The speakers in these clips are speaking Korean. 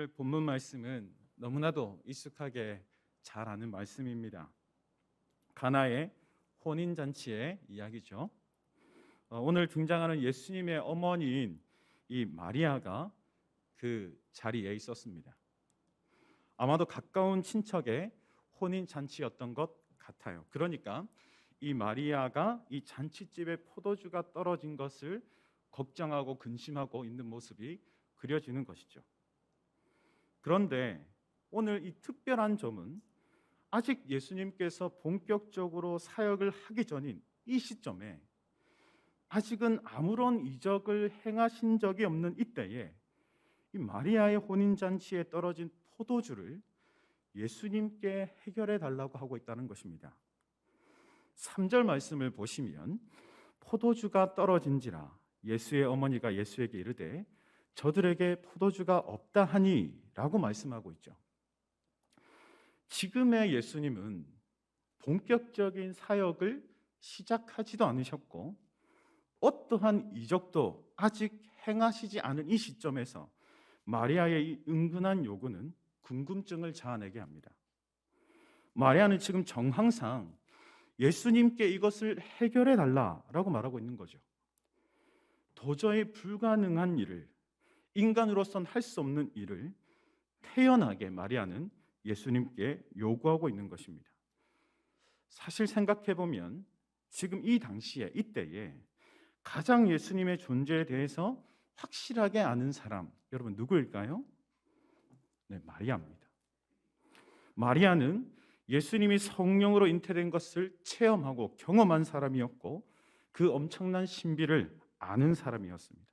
오늘 본문 말씀은 너무나도 익숙하게 잘 아는 말씀입니다. 가나의 혼인 잔치의 이야기죠. 어, 오늘 등장하는 예수님의 어머니인 이 마리아가 그 자리에 있었습니다. 아마도 가까운 친척의 혼인 잔치였던 것 같아요. 그러니까 이 마리아가 이 잔치집에 포도주가 떨어진 것을 걱정하고 근심하고 있는 모습이 그려지는 것이죠. 그런데 오늘 이 특별한 점은 아직 예수님께서 본격적으로 사역을 하기 전인 이 시점에 아직은 아무런 이적을 행하신 적이 없는 이때에 이 마리아의 혼인 잔치에 떨어진 포도주를 예수님께 해결해 달라고 하고 있다는 것입니다. 3절 말씀을 보시면 포도주가 떨어진지라 예수의 어머니가 예수에게 이르되 저들에게 포도주가 없다 하니 라고 말씀하고 있죠. 지금의 예수님은 본격적인 사역을 시작하지도 않으셨고 어떠한 이적도 아직 행하시지 않은 이 시점에서 마리아의 이 은근한 요구는 궁금증을 자아내게 합니다. 마리아는 지금 정황상 예수님께 이것을 해결해 달라라고 말하고 있는 거죠. 도저히 불가능한 일을 인간으로선 할 수 없는 일을 태연하게 마리아는 예수님께 요구하고 있는 것입니다. 사실 생각해 보면 지금 이 당시에 이때에 가장 예수님의 존재에 대해서 확실하게 아는 사람 여러분 누구일까요? 네, 마리아입니다. 마리아는 예수님이 성령으로 잉태된 것을 체험하고 경험한 사람이었고 그 엄청난 신비를 아는 사람이었습니다.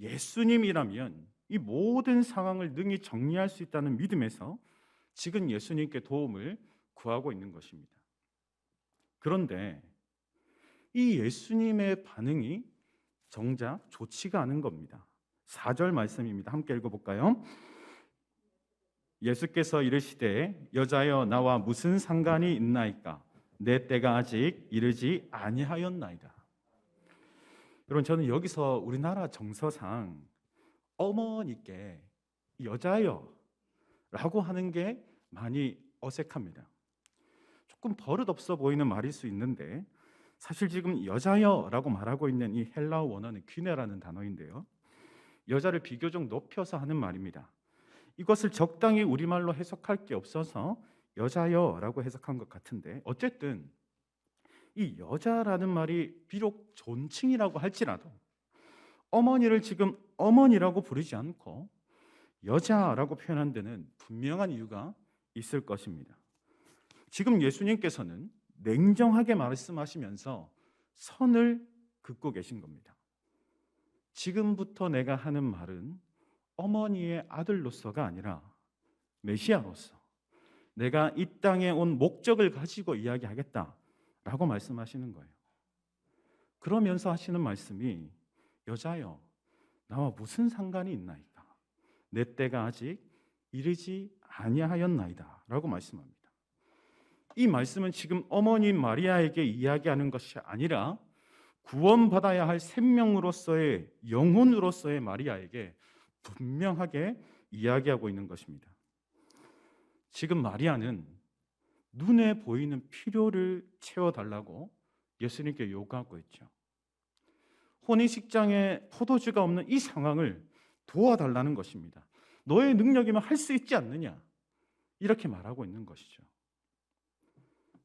예수님이라면 이 모든 상황을 능히 정리할 수 있다는 믿음에서 지금 예수님께 도움을 구하고 있는 것입니다. 그런데 이 예수님의 반응이 정작 좋지가 않은 겁니다. 4절 말씀입니다. 함께 읽어볼까요? 예수께서 이르시되 여자여 나와 무슨 상관이 있나이까 내 때가 아직 이르지 아니하였나이다. 여러분 저는 여기서 우리나라 정서상 어머니께 여자여라고 하는 게 많이 어색합니다. 조금 버릇 없어 보이는 말일 수 있는데 사실 지금 여자여 라고 말하고 있는 이 헬라어 원어는 귀네라는 단어인데요. 여자를 비교적 높여서 하는 말입니다. 이것을 적당히 우리말로 해석할 게 없어서 여자여 라고 해석한 것 같은데 어쨌든 이 여자라는 말이 비록 존칭이라고 할지라도 어머니를 지금 어머니라고 부르지 않고 여자라고 표현한 데는 분명한 이유가 있을 것입니다. 지금 예수님께서는 냉정하게 말씀하시면서 선을 긋고 계신 겁니다. 지금부터 내가 하는 말은 어머니의 아들로서가 아니라 메시아로서 내가 이 땅에 온 목적을 가지고 이야기하겠다라고 말씀하시는 거예요. 그러면서 하시는 말씀이 여자여 나와 무슨 상관이 있나이까 내 때가 아직 이르지 아니하였나이다라고 말씀합니다. 이 말씀은 지금 어머니 마리아에게 이야기하는 것이 아니라 구원받아야 할 생명으로서의 영혼으로서의 마리아에게 분명하게 이야기하고 있는 것입니다. 지금 마리아는 눈에 보이는 필요를 채워달라고 예수님께 요구하고 있죠. 혼인식장에 포도주가 없는 이 상황을 도와달라는 것입니다. 너의 능력이면 할 수 있지 않느냐? 이렇게 말하고 있는 것이죠.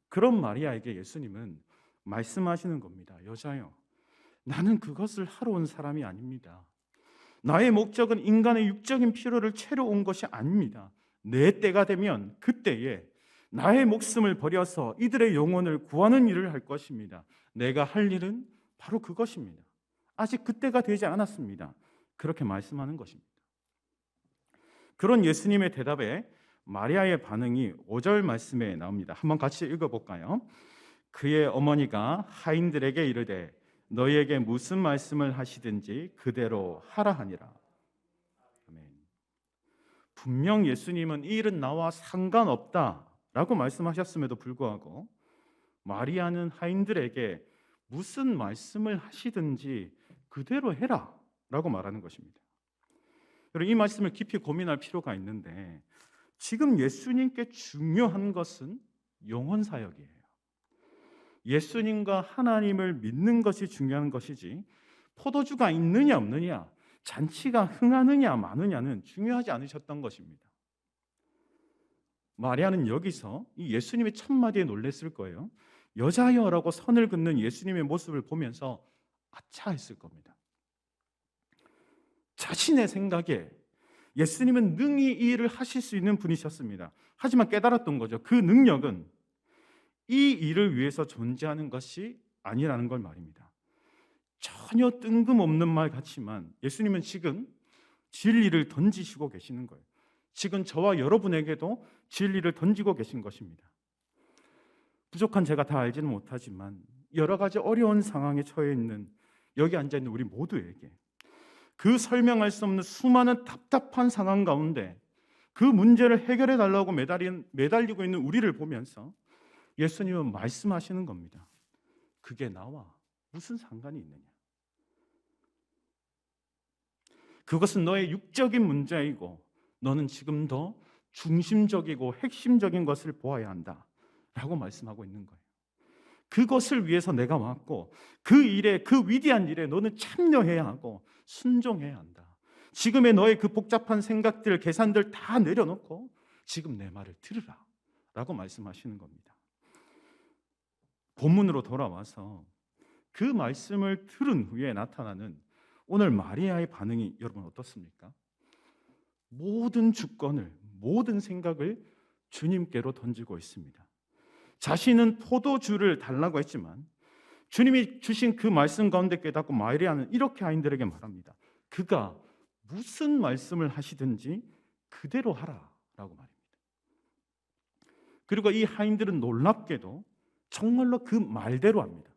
그런 마리아에게 예수님은 말씀하시는 겁니다. 여자여, 나는 그것을 하러 온 사람이 아닙니다. 나의 목적은 인간의 육적인 필요를 채로 온 것이 아닙니다. 내 때가 되면 그때에 나의 목숨을 버려서 이들의 영혼을 구하는 일을 할 것입니다. 내가 할 일은 바로 그것입니다. 아직 그때가 되지 않았습니다. 그렇게 말씀하는 것입니다. 그런 예수님의 대답에 마리아의 반응이 5절 말씀에 나옵니다. 한번 같이 읽어볼까요? 그의 어머니가 하인들에게 이르되 너희에게 무슨 말씀을 하시든지 그대로 하라 하니라. 분명 예수님은 이 일은 나와 상관없다라고 말씀하셨음에도 불구하고 마리아는 하인들에게 무슨 말씀을 하시든지 그대로 해라 라고 말하는 것입니다. 여러분 이 말씀을 깊이 고민할 필요가 있는데 지금 예수님께 중요한 것은 영혼 사역이에요. 예수님과 하나님을 믿는 것이 중요한 것이지 포도주가 있느냐 없느냐, 잔치가 흥하느냐 마느냐는 중요하지 않으셨던 것입니다. 마리아는 여기서 이 예수님의 첫 마디에 놀랬을 거예요. 여자여라고 선을 긋는 예수님의 모습을 보면서 아차 했을 겁니다. 자신의 생각에 예수님은 능히 이 일을 하실 수 있는 분이셨습니다. 하지만 깨달았던 거죠. 그 능력은 이 일을 위해서 존재하는 것이 아니라는 걸 말입니다. 전혀 뜬금없는 말 같지만 예수님은 지금 진리를 던지시고 계시는 거예요. 지금 저와 여러분에게도 진리를 던지고 계신 것입니다. 부족한 제가 다 알지는 못하지만 여러 가지 어려운 상황에 처해 있는 여기 앉아 있는 우리 모두에게 그 설명할 수 없는 수많은 답답한 상황 가운데 그 문제를 해결해 달라고 매달리고 있는 우리를 보면서 예수님은 말씀하시는 겁니다. 그게 나와 무슨 상관이 있느냐? 그것은 너의 육적인 문제이고 너는 지금 더 중심적이고 핵심적인 것을 보아야 한다. 라고 말씀하고 있는 거예요. 그것을 위해서 내가 왔고 그 일에 그 위대한 일에 너는 참여해야 하고 순종해야 한다. 지금의 너의 그 복잡한 생각들, 계산들 다 내려놓고 지금 내 말을 들으라. 라고 말씀하시는 겁니다. 본문으로 돌아와서 그 말씀을 들은 후에 나타나는 오늘 마리아의 반응이 여러분 어떻습니까? 모든 주권을, 모든 생각을 주님께로 던지고 있습니다. 자신은 포도주를 달라고 했지만 주님이 주신 그 말씀 가운데 깨닫고 마리아는 이렇게 아이들에게 말합니다. 그가 무슨 말씀을 하시든지 그대로 하라라고 말입니다. 그리고 이 하인들은 놀랍게도 정말로 그 말대로 합니다.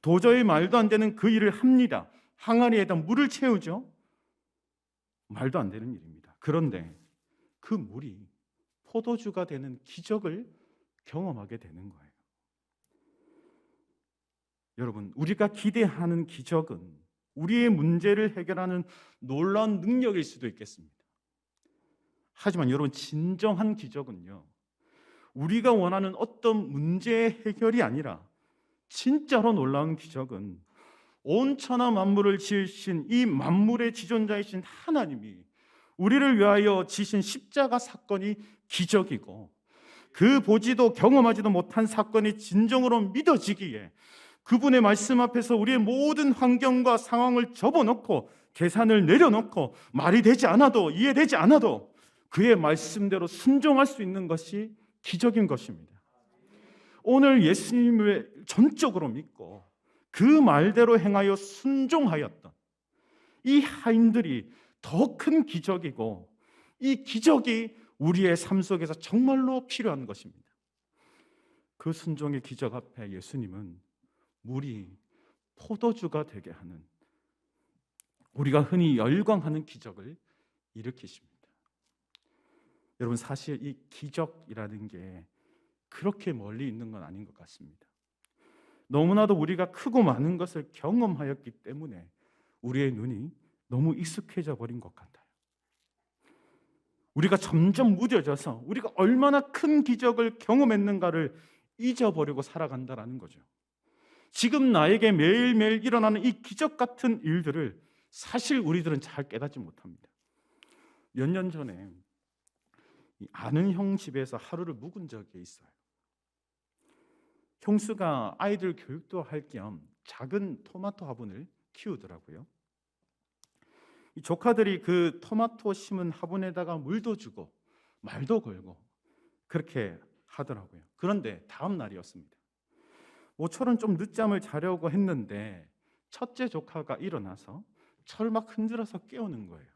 도저히 말도 안 되는 그 일을 합니다. 항아리에다 물을 채우죠. 말도 안 되는 일입니다. 그런데 그 물이 포도주가 되는 기적을 경험하게 되는 거예요. 여러분, 우리가 기대하는 기적은 우리의 문제를 해결하는 놀라운 능력일 수도 있겠습니다. 하지만 여러분, 진정한 기적은요, 우리가 원하는 어떤 문제의 해결이 아니라 진짜로 놀라운 기적은 온 천하 만물을 지으신 이 만물의 지존자이신 하나님이 우리를 위하여 지신 십자가 사건이 기적이고 그 보지도 경험하지도 못한 사건이 진정으로 믿어지기에 그분의 말씀 앞에서 우리의 모든 환경과 상황을 접어놓고 계산을 내려놓고 말이 되지 않아도 이해되지 않아도 그의 말씀대로 순종할 수 있는 것이 기적인 것입니다. 오늘 예수님을 전적으로 믿고 그 말대로 행하여 순종하였던 이 하인들이 더 큰 기적이고 이 기적이 우리의 삶 속에서 정말로 필요한 것입니다. 그 순종의 기적 앞에 예수님은 물이 포도주가 되게 하는 우리가 흔히 열광하는 기적을 일으키십니다. 여러분 사실 이 기적이라는 게 그렇게 멀리 있는 건 아닌 것 같습니다. 너무나도 우리가 크고 많은 것을 경험하였기 때문에 우리의 눈이 너무 익숙해져 버린 것 같아요. 우리가 점점 무뎌져서 우리가 얼마나 큰 기적을 경험했는가를 잊어버리고 살아간다라는 거죠. 지금 나에게 매일매일 일어나는 이 기적 같은 일들을 사실 우리들은 잘 깨닫지 못합니다. 몇 년 전에 아는 형 집에서 하루를 묵은 적이 있어요. 형수가 아이들 교육도 할 겸 작은 토마토 화분을 키우더라고요. 이 조카들이 그 토마토 심은 화분에다가 물도 주고 말도 걸고 그렇게 하더라고요. 그런데 다음 날이었습니다. 모처럼 좀 늦잠을 자려고 했는데 첫째 조카가 일어나서 철막 흔들어서 깨우는 거예요.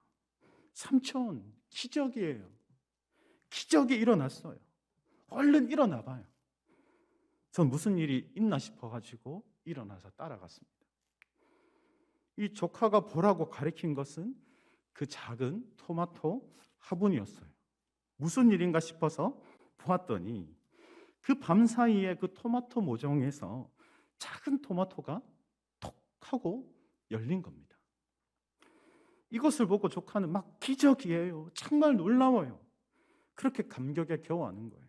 삼촌, 기적이에요. 기적이 일어났어요. 얼른 일어나 봐요. 전 무슨 일이 있나 싶어 가지고 일어나서 따라갔습니다. 이 조카가 보라고 가리킨 것은 그 작은 토마토 화분이었어요. 무슨 일인가 싶어서 보았더니 그 밤 사이에 그 토마토 모종에서 작은 토마토가 톡 하고 열린 겁니다. 이것을 보고 조카는 막 기적이에요. 정말 놀라워요. 그렇게 감격에 겨워하는 거예요.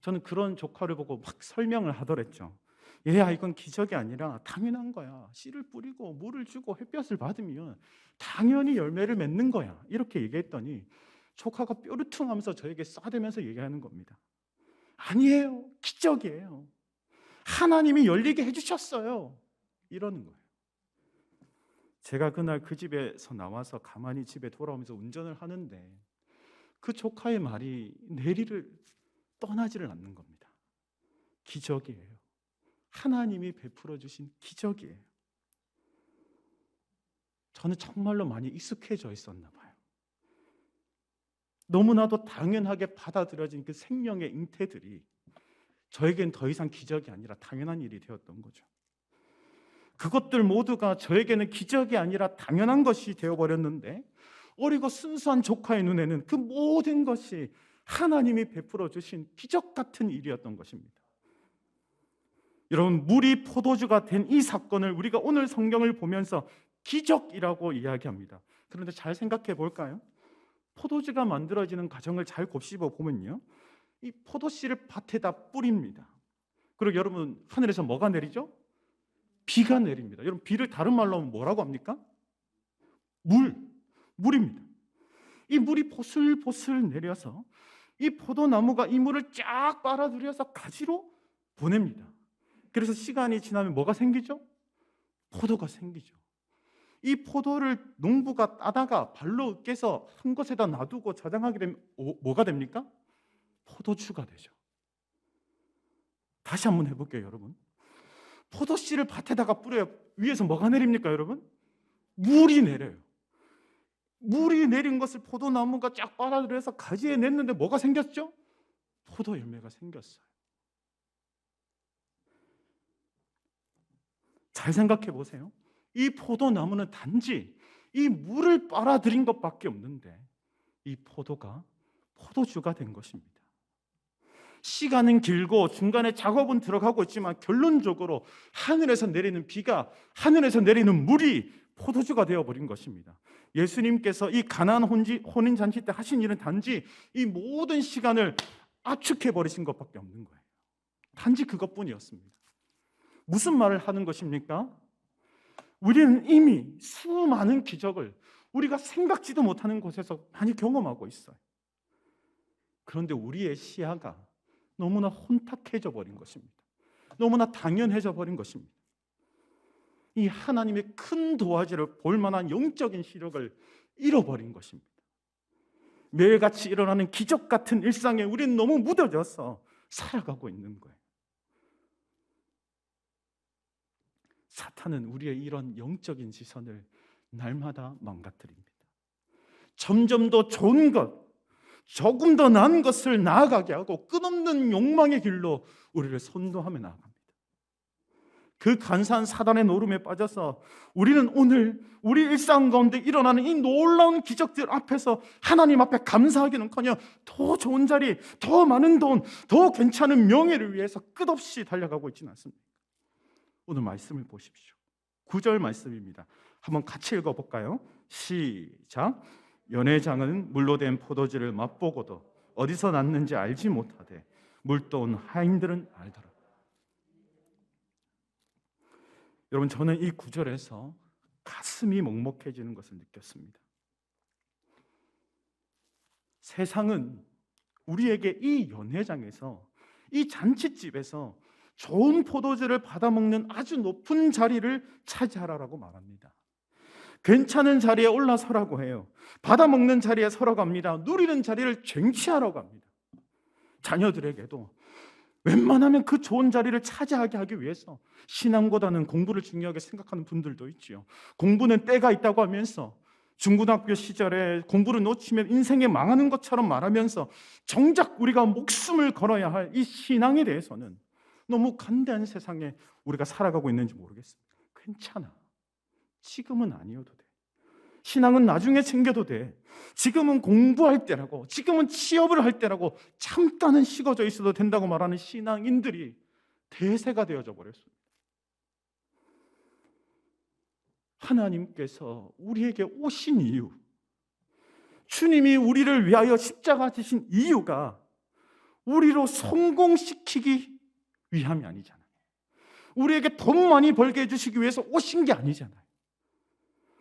저는 그런 조카를 보고 막 설명을 하더랬죠. 얘야 이건 기적이 아니라 당연한 거야. 씨를 뿌리고 물을 주고 햇볕을 받으면 당연히 열매를 맺는 거야. 이렇게 얘기했더니 조카가 뾰루퉁하면서 저에게 싸대면서 얘기하는 겁니다. 아니에요. 기적이에요. 하나님이 열리게 해주셨어요. 이러는 거예요. 제가 그날 그 집에서 나와서 가만히 집에 돌아오면서 운전을 하는데 그 조카의 말이 내리를 떠나지를 않는 겁니다. 기적이에요. 하나님이 베풀어 주신 기적이에요. 저는 정말로 많이 익숙해져 있었나 봐요. 너무나도 당연하게 받아들여진 그 생명의 잉태들이 저에겐 더 이상 기적이 아니라 당연한 일이 되었던 거죠. 그것들 모두가 저에게는 기적이 아니라 당연한 것이 되어버렸는데 어리고 순수한 조카의 눈에는 그 모든 것이 하나님이 베풀어 주신 기적 같은 일이었던 것입니다. 여러분, 물이 포도주가 된 이 사건을 우리가 오늘 성경을 보면서 기적이라고 이야기합니다. 그런데 잘 생각해 볼까요? 포도주가 만들어지는 과정을 잘 곱씹어 보면요. 이 포도씨를 밭에다 뿌립니다. 그리고 여러분, 하늘에서 뭐가 내리죠? 비가 내립니다. 여러분, 비를 다른 말로 하면 뭐라고 합니까? 물, 물입니다. 이 물이 보슬보슬 내려서 이 포도나무가 이 물을 쫙 빨아들여서 가지로 보냅니다. 그래서 시간이 지나면 뭐가 생기죠? 포도가 생기죠. 이 포도를 농부가 따다가 발로 으깨서 한 곳에다 놔두고 저장하게 되면 오- 뭐가 됩니까? 포도주가 되죠. 다시 한번 해볼게요, 여러분. 포도씨를 밭에다가 뿌려요. 위에서 뭐가 내립니까, 여러분? 물이 내려요. 물이 내린 것을 포도나무가 쫙 빨아들여서 가지에 냈는데 뭐가 생겼죠? 포도 열매가 생겼어요. 잘 생각해 보세요. 이 포도나무는 단지 이 물을 빨아들인 것밖에 없는데 이 포도가 포도주가 된 것입니다. 시간은 길고 중간에 작업은 들어가고 있지만 결론적으로 하늘에서 내리는 비가 하늘에서 내리는 물이 포도주가 되어 버린 것입니다. 예수님께서 이 가나안 혼지- 혼인 잔치 때 하신 일은 단지 이 모든 시간을 압축해 버리신 것밖에 없는 거예요. 단지 그것뿐이었습니다. 무슨 말을 하는 것입니까? 우리는 이미 수많은 기적을 우리가 생각지도 못하는 곳에서 많이 경험하고 있어요. 그런데 우리의 시야가 너무나 혼탁해져 버린 것입니다. 너무나 당연해져 버린 것입니다. 이 하나님의 큰 도화지를 볼 만한 영적인 시력을 잃어버린 것입니다. 매일같이 일어나는 기적 같은 일상에 우리는 너무 묻어져서 살아가고 있는 거예요. 사탄은 우리의 이런 영적인 시선을 날마다 망가뜨립니다. 점점 더 좋은 것, 조금 더 나은 것을 나아가게 하고 끝없는 욕망의 길로 우리를 선도하며 나아갑니다. 그 간사한 사단의 노름에 빠져서 우리는 오늘 우리 일상 가운데 일어나는 이 놀라운 기적들 앞에서 하나님 앞에 감사하기는커녕 더 좋은 자리, 더 많은 돈, 더 괜찮은 명예를 위해서 끝없이 달려가고 있지는 않습니다. 오늘 말씀을 보십시오. 9절 말씀입니다. 한번 같이 읽어 볼까요? 시작. 연회장은 물로 된 포도주를 맛보고도 어디서 났는지 알지 못하되 물도 온 하인들은 알더라. 여러분 저는 이 구절에서 가슴이 먹먹해지는 것을 느꼈습니다. 세상은 우리에게 이 연회장에서 이 잔치집에서 좋은 포도주를 받아먹는 아주 높은 자리를 차지하라라고 말합니다. 괜찮은 자리에 올라서라고 해요. 받아먹는 자리에 서라고 합니다. 누리는 자리를 쟁취하라고 합니다. 자녀들에게도 웬만하면 그 좋은 자리를 차지하게 하기 위해서 신앙보다는 공부를 중요하게 생각하는 분들도 있지요. 공부는 때가 있다고 하면서 중고등학교 시절에 공부를 놓치면 인생에 망하는 것처럼 말하면서 정작 우리가 목숨을 걸어야 할 이 신앙에 대해서는 너무 간대한 세상에 우리가 살아가고 있는지 모르겠습니다. 괜찮아. 지금은 아니어도 돼. 신앙은 나중에 챙겨도 돼. 지금은 공부할 때라고, 지금은 취업을 할 때라고 잠깐은 식어져 있어도 된다고 말하는 신앙인들이 대세가 되어져 버렸습니다. 하나님께서 우리에게 오신 이유, 주님이 우리를 위하여 십자가 지신 이유가 우리로 성공시키기 위함이 아니잖아요. 우리에게 돈 많이 벌게 해주시기 위해서 오신 게 아니잖아요.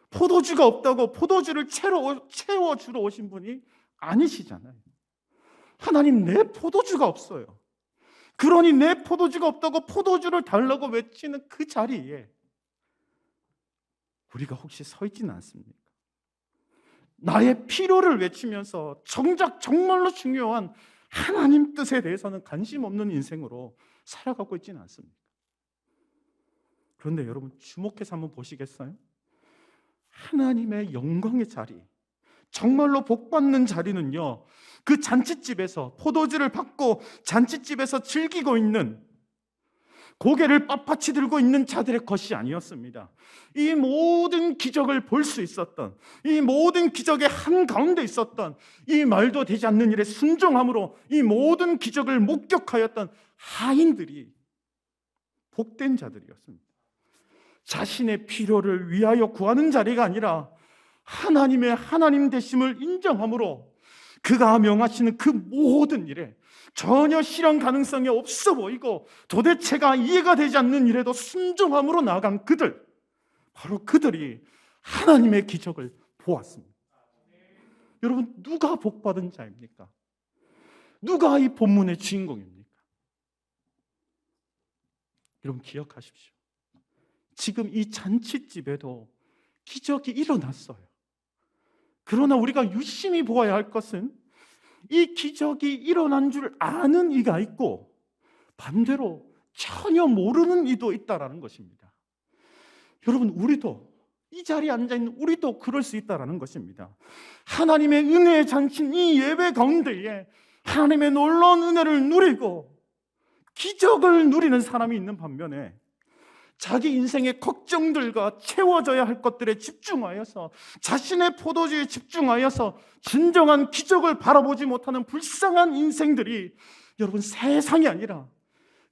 포도주가 없다고 포도주를 채워, 채워주러 오신 분이 아니시잖아요. 하나님 내 포도주가 없어요. 그러니 내 포도주가 없다고 포도주를 달라고 외치는 그 자리에 우리가 혹시 서 있지는 않습니까? 나의 필요를 외치면서 정작 정말로 중요한 하나님 뜻에 대해서는 관심 없는 인생으로 살아가고 있지는 않습니까? 그런데 여러분 주목해서 한번 보시겠어요? 하나님의 영광의 자리, 정말로 복 받는 자리는요, 그 잔치집에서 포도주를 받고 잔치집에서 즐기고 있는 고개를 빳빳이 들고 있는 자들의 것이 아니었습니다. 이 모든 기적을 볼 수 있었던, 이 모든 기적의 한가운데 있었던, 이 말도 되지 않는 일에 순종함으로 이 모든 기적을 목격하였던 하인들이 복된 자들이었습니다. 자신의 필요를 위하여 구하는 자리가 아니라 하나님의 하나님 되심을 인정함으로 그가 명하시는 그 모든 일에 전혀 실현 가능성이 없어 보이고 도대체가 이해가 되지 않는 일에도 순종함으로 나아간 그들 바로 그들이 하나님의 기적을 보았습니다. 여러분 누가 복 받은 자입니까? 누가 이 본문의 주인공입니까? 여러분 기억하십시오. 지금 이 잔치집에도 기적이 일어났어요. 그러나 우리가 유심히 보아야 할 것은 이 기적이 일어난 줄 아는 이가 있고 반대로 전혀 모르는 이도 있다라는 것입니다. 여러분 우리도 이 자리에 앉아 있는 우리도 그럴 수 있다라는 것입니다. 하나님의 은혜의 잔치인 이 예배 가운데에 하나님의 놀라운 은혜를 누리고 기적을 누리는 사람이 있는 반면에 자기 인생의 걱정들과 채워져야 할 것들에 집중하여서 자신의 포도주에 집중하여서 진정한 기적을 바라보지 못하는 불쌍한 인생들이 여러분 세상이 아니라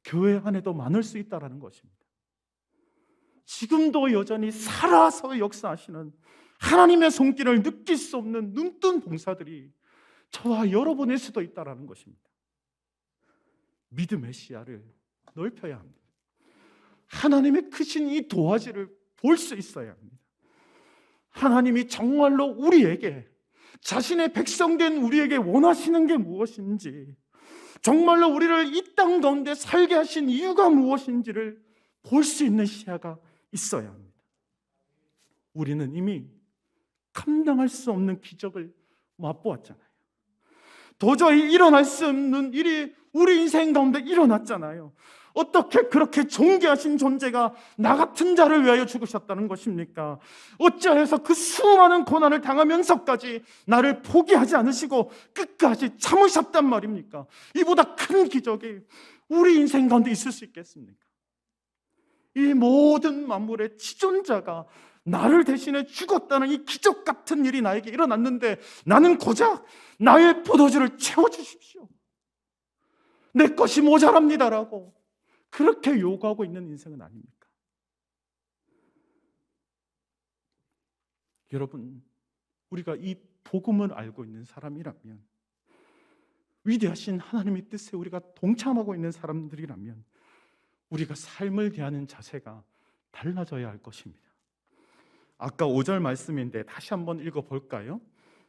교회 안에도 많을 수 있다라는 것입니다. 지금도 여전히 살아서 역사하시는 하나님의 손길을 느낄 수 없는 눈뜬 봉사들이 저와 여러분의 수도 있다라는 것입니다. 믿음의 시야를 넓혀야 합니다. 하나님의 크신 이 도화지를 볼 수 있어야 합니다. 하나님이 정말로 우리에게 자신의 백성된 우리에게 원하시는 게 무엇인지 정말로 우리를 이 땅 가운데 살게 하신 이유가 무엇인지를 볼 수 있는 시야가 있어야 합니다. 우리는 이미 감당할 수 없는 기적을 맛보았잖아요. 도저히 일어날 수 없는 일이 우리 인생 가운데 일어났잖아요. 어떻게 그렇게 존귀하신 존재가 나 같은 자를 위하여 죽으셨다는 것입니까? 어찌하여서 그 수많은 고난을 당하면서까지 나를 포기하지 않으시고 끝까지 참으셨단 말입니까? 이보다 큰 기적이 우리 인생 가운데 있을 수 있겠습니까? 이 모든 만물의 지존자가 나를 대신해 죽었다는 이 기적 같은 일이 나에게 일어났는데 나는 고작 나의 포도주를 채워주십시오. 내 것이 모자랍니다라고 그렇게 요구하고 있는 인생은 아닙니까? 여러분, 우리가 이 복음을 알고 있는 사람이라면 위대하신 하나님의 뜻에 우리가 동참하고 있는 사람들이라면 우리가 삶을 대하는 자세가 달라져야 할 것입니다. 아까 5절 말씀인데 다시 한번 읽어 볼까요?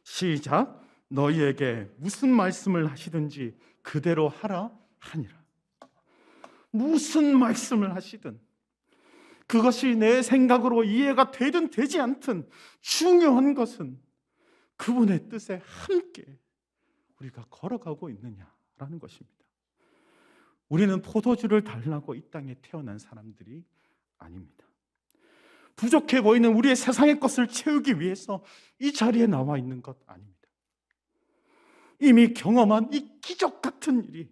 시작. 너희에게 무슨 말씀을 하시든지 그대로 하라 하니라. 무슨 말씀을 하시든 그것이 내 생각으로 이해가 되든 되지 않든 중요한 것은 그분의 뜻에 함께 우리가 걸어가고 있느냐라는 것입니다. 우리는 포도주를 달라고 이 땅에 태어난 사람들이 아닙니다. 부족해 보이는 우리의 세상의 것을 채우기 위해서 이 자리에 나와 있는 것 아닙니다. 이미 경험한 이 기적 같은 일이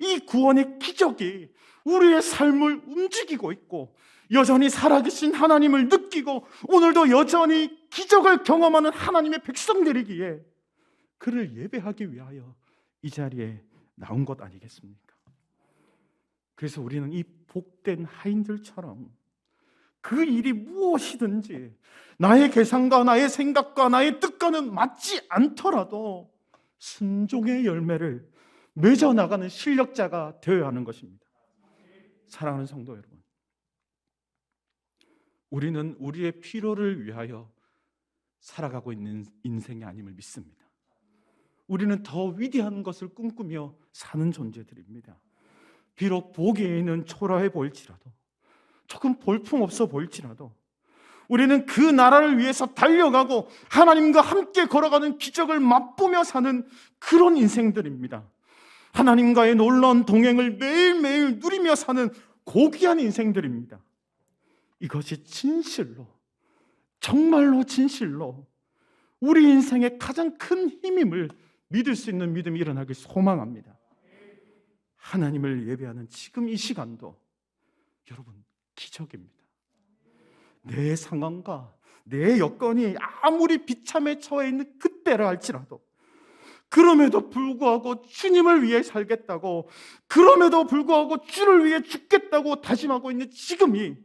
이 구원의 기적이 우리의 삶을 움직이고 있고 여전히 살아계신 하나님을 느끼고 오늘도 여전히 기적을 경험하는 하나님의 백성들이기에 그를 예배하기 위하여 이 자리에 나온 것 아니겠습니까? 그래서 우리는 이 복된 하인들처럼 그 일이 무엇이든지 나의 계산과 나의 생각과 나의 뜻과는 맞지 않더라도 순종의 열매를 맺어 나가는 실력자가 되어야 하는 것입니다. 사랑하는 성도 여러분. 우리는 우리의 필요를 위하여 살아가고 있는 인생이 아님을 믿습니다. 우리는 더 위대한 것을 꿈꾸며 사는 존재들입니다. 비록 보기에는 초라해 보일지라도 조금 볼품없어 보일지라도 우리는 그 나라를 위해서 달려가고 하나님과 함께 걸어가는 기적을 맛보며 사는 그런 인생들입니다. 하나님과의 놀라운 동행을 매일매일 누리며 사는 고귀한 인생들입니다. 이것이 진실로, 정말로 진실로 우리 인생의 가장 큰 힘임을 믿을 수 있는 믿음이 일어나길 소망합니다. 하나님을 예배하는 지금 이 시간도 여러분 기적입니다. 내 상황과 내 여건이 아무리 비참에 처해 있는 그때라 할지라도 그럼에도 불구하고 주님을 위해 살겠다고 그럼에도 불구하고 주를 위해 죽겠다고 다짐하고 있는 지금이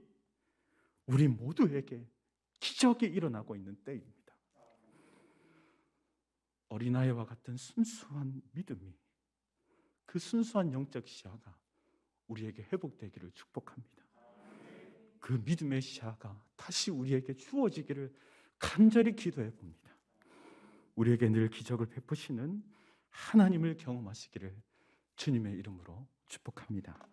우리 모두에게 기적이 일어나고 있는 때입니다. 어린아이와 같은 순수한 믿음이 그 순수한 영적 시야가 우리에게 회복되기를 축복합니다. 그 믿음의 시야가 다시 우리에게 주어지기를 간절히 기도해 봅니다. 우리에게 늘 기적을 베푸시는 하나님을 경험하시기를 주님의 이름으로 축복합니다.